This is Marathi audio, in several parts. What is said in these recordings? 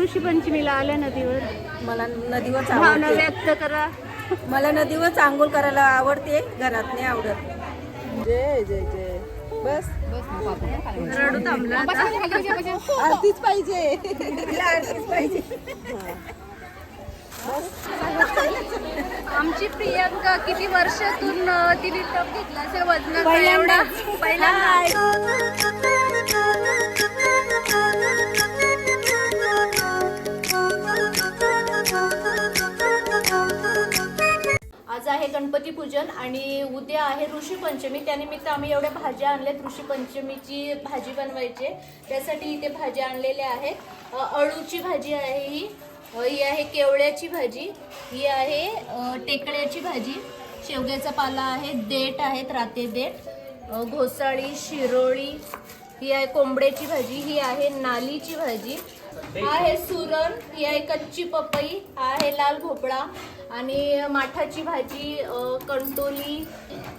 ऋषी पंचमीला आल्या नदीवर? मला नदीवर भावना व्यक्त करा. मला नदीवर आंघोळ करायला आवडते घरात नाही आवडत. जय जय जय. बस. रडू थांबला. आरतीच पाहिजे. तिला आरतीच पाहिजे. आमची प्रियंका किती वर्षातून तिने टप घेतला असेल वजनाचा पहिल्यांदा. एवढा? पहिल्यांदा पूजन आणि उद्या आहे ऋषी पंचमी. त्यानिमित्त आम्ही एवढ्या भाज्या आणल्यात. ऋषी पंचमीची भाजी बनवायची. त्यासाठी इथे भाज्या आणलेल्या आहेत. अळूची भाजी आहे ही. ही आहे केवळ्याची भाजी. ही आहे टेकड्याची भाजी. शेवग्याचा पाला आहे. देठ आहेत राते देठ. घोसाळी शिरोळी. ही आहे कोंबड्याची भाजी. ही आहे नालीची भाजी. हा आहे सुरण. ही आहे कच्ची पपई. हा आहे लाल भोपळा. आणि माठाची भाजी कंटोली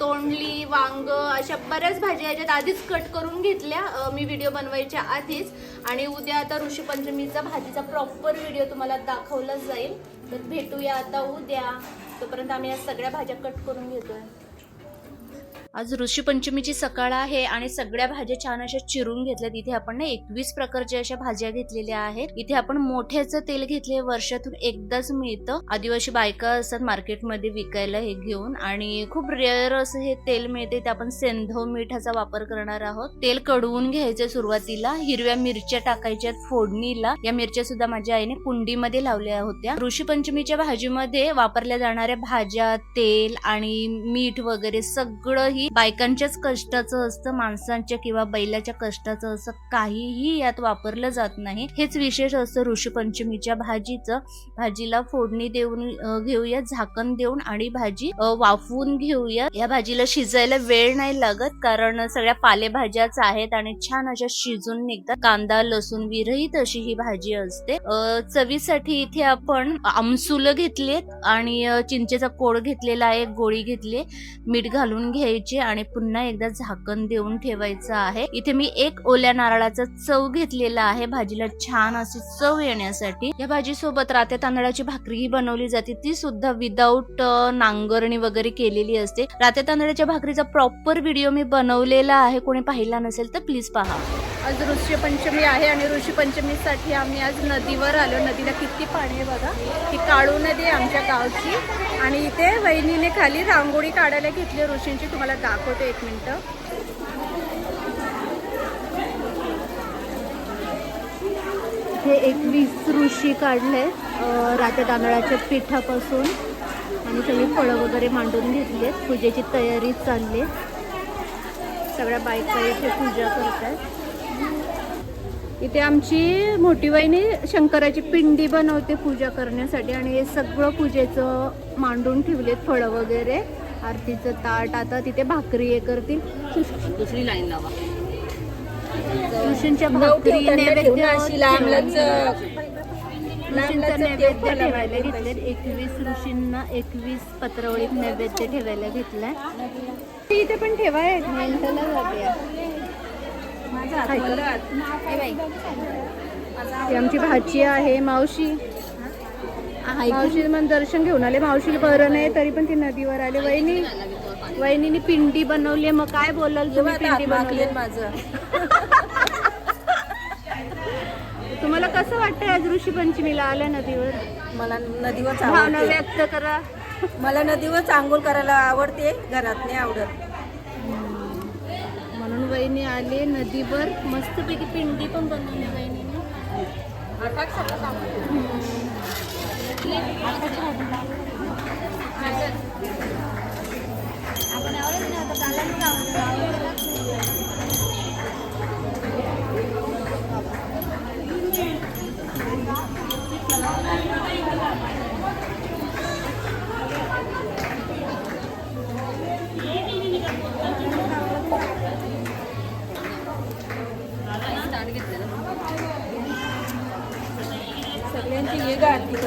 तोंडली वांग अशा बऱ्याच भाज्या याच्यात आधीच कट करून घेतल्या. मी व्हिडिओ बनवायच्या आधीच. आणि उद्या आता ऋषीपंचमीचा भाजीचा प्रॉपर व्हिडिओ तुम्हाला दाखवलाच जाईल. तर भेटूया आता उद्या. तोपर्यंत आम्ही या सगळ्या भाज्या कट करून घेतोय. आज ऋषीपंचमीची सकाळ आहे आणि सगळ्या भाज्या छान अशा चिरून घेतल्यात. इथे आपण ना एकवीस प्रकारच्या अशा भाज्या घेतलेल्या आहेत. इथे आपण मोठ्याचं तेल घेतले वर्षातून एकदाच मिळतं. आदिवासी बायका असतात मार्केटमध्ये विकायला हे घेऊन आणि खूप रेअर असं हे तेल मिळते. ते आपण सेंधव मिठाचा वापर करणार आहोत. तेल कडवून घ्यायचं सुरुवातीला. हिरव्या मिरच्या टाकायच्या फोडणीला. या मिरच्या सुद्धा माझ्या आईने कुंडीमध्ये लावल्या होत्या. ऋषीपंचमीच्या भाजीमध्ये वापरल्या जाणाऱ्या भाज्या तेल आणि मीठ वगैरे सगळं ही बायकांच्याच कष्टाचं असतं माणसांच्या किंवा बैलाच्या कष्टाचं असं काहीही यात वापरलं जात नाही. हेच विशेष असतं ऋषीपंचमीच्या भाजीचं. भाजीला फोडणी देऊन घेऊया झाकण देऊन आणि भाजी वाफवून घेऊया. या भाजीला शिजायला वेळ नाही लागत कारण सगळ्या पालेभाज्याच आहेत आणि छान अशा शिजून निघतात. कांदा लसूण विरहित अशी ही भाजी असते. चवीसाठी इथे आपण आमसुलं घेतलेत आणि चिंचेचा कोड घेतलेला आहे गोळी घेतली मीठ घालून घ्यायची. आणि पुन्हा एकदा झाकण देऊन ठेवायचं आहे. इथे मी एक ओल्या नारळाचा चव घेतलेला आहे. भाजीला छान अशी चव येण्यासाठी. या भाजी सोबत रात्या तांदळाची भाकरी बनवली जाते. ती सुद्धा विदाऊट नांगरणी वगैरे केलेली असते. रात्या तांदळाच्या भाकरीचा प्रॉपर व्हिडिओ मी बनवलेला आहे. कोणी पाहिला नसेल तर प्लीज पहा. आज ऋषीपंचमी आहे आणि ऋषीपंचमीसाठी आम्ही आज नदीवर आलो. नदीला किती पाणी आहे बघा. ही काळू नदी आहे आमच्या गावची. आणि इथे वहिनीने खाली रांगोळी काढायला घेतली. ऋषींची तुम्हाला दाखवते एक मिनटं. हे एकवीस ऋषी काढले रात्या तांदळाच्या पिठापासून. आणि सगळी फळं वगैरे मांडून घेतली आहेत. पूजेची तयारी चालली सगळ्या बायका इथे पूजा करतात इथे आमची मोठी वहिनी शंकराची पिंडी बनवते पूजा करण्यासाठी आणि हे सगळं पूजेचं मांडून ठेवलेत फळं वगैरे. आरतीचं ताट आता तिथे भाकरी हे करतील. दुसरी लाईन लावा. ऋषींच्या भाकरी नैवेद्य ऋषींचा नैवेद्य ठेवायला घेतले एकवीस ऋषींना एकवीस पत्रावळीत नैवेद्य ठेवायला घेतलाय. इथे पण ठेवाय. ही आमची भाची आहे मावशी. मावशी मग दर्शन घेऊन आले. मावशीला बरं नाही तरी पण ती नदीवर आले. वहिनी वहिनीने पिंडी बनवली मग काय बोलाल तुम्ही पिंडी बनवली? माझं. तुम्हाला कसं वाटतंय आज ऋषी पंचमीला आल्या नदीवर? मला नदीवर भावना व्यक्त करा. मला नदीवर आंघोळ करायला आवडते. घरात नाही आवडत. वहिनी आले नदीवर मस्तपैकी पिंडी पण बनवली वहिनीने. सगळ्यांची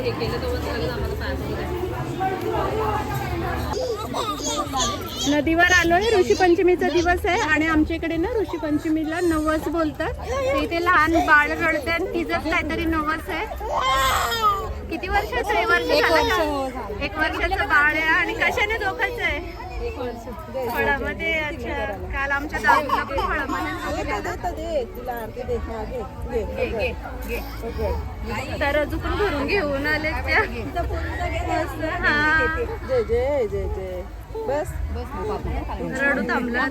दे ना. हे केलं तेव्हा आम्हाला नदीवर आलोय. ऋषीपंचमीचा दिवस आहे आणि आमच्या इकडे ना ऋषीपंचमीला नवस बोलतात. इथे लहान बाळ रडते आणि तिचंच काहीतरी नवस आहे. किती वर्षाचं आहे? वर्ष झालं का? एक वर्षाचं बाळ आहे आणि कशाने धोकाचं आहे? फळामध्ये आमच्या दादूला पण घे. तर अजून भरून घेऊन आले त्या. हा. जय बस. रडू थांबला.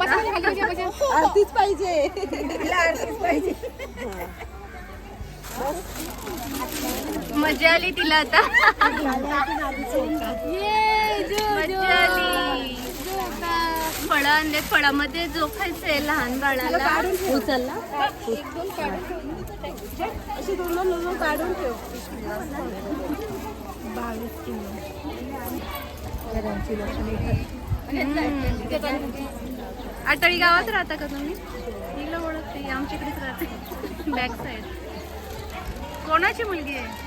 आरतीच पाहिजे. तिला आरतीच पाहिजे. मजा आली तिला आता. मजा आली. फळं आणले. फळामध्ये जोखायचंय लहान बाळाला उचलला. अशी दोन दोन दोन दोन काढून ठेव. आटळी गावात राहता का तुम्ही? तिला ओळखते आमच्याकडेच राहते. Back side. कोणाची मुलगी आहे?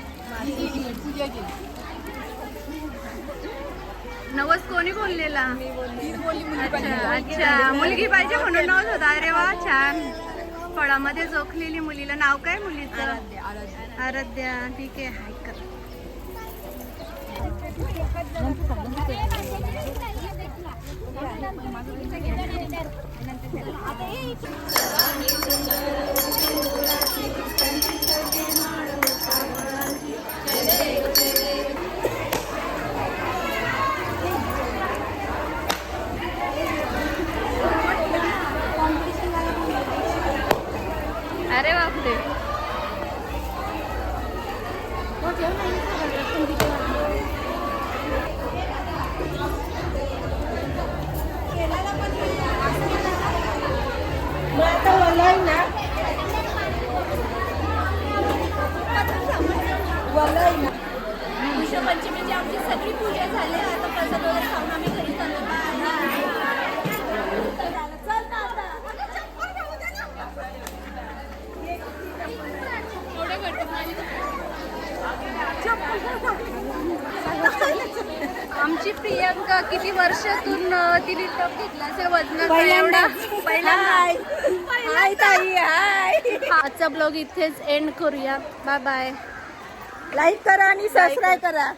नवस कोणी बोललेला? अच्छा अच्छा. मुलगी पाहिजे. म्हणून नवस होता. अरे वा छान. फळामध्ये जोखलेली मुलीला नाव काय मुलीचं? आराध्या ठीक आहे हाय कर. 해야 그래. 어제 하나 인사가 몇번 드려야 Mata आमची प्रियंका किती वर्षातून तिने टप घेतला वजनाचा एवढा? ताई हाय. आजचा ब्लॉग इथेच एंड करूया. बाय बाय लाईक करा आणि सबस्क्राईब करा.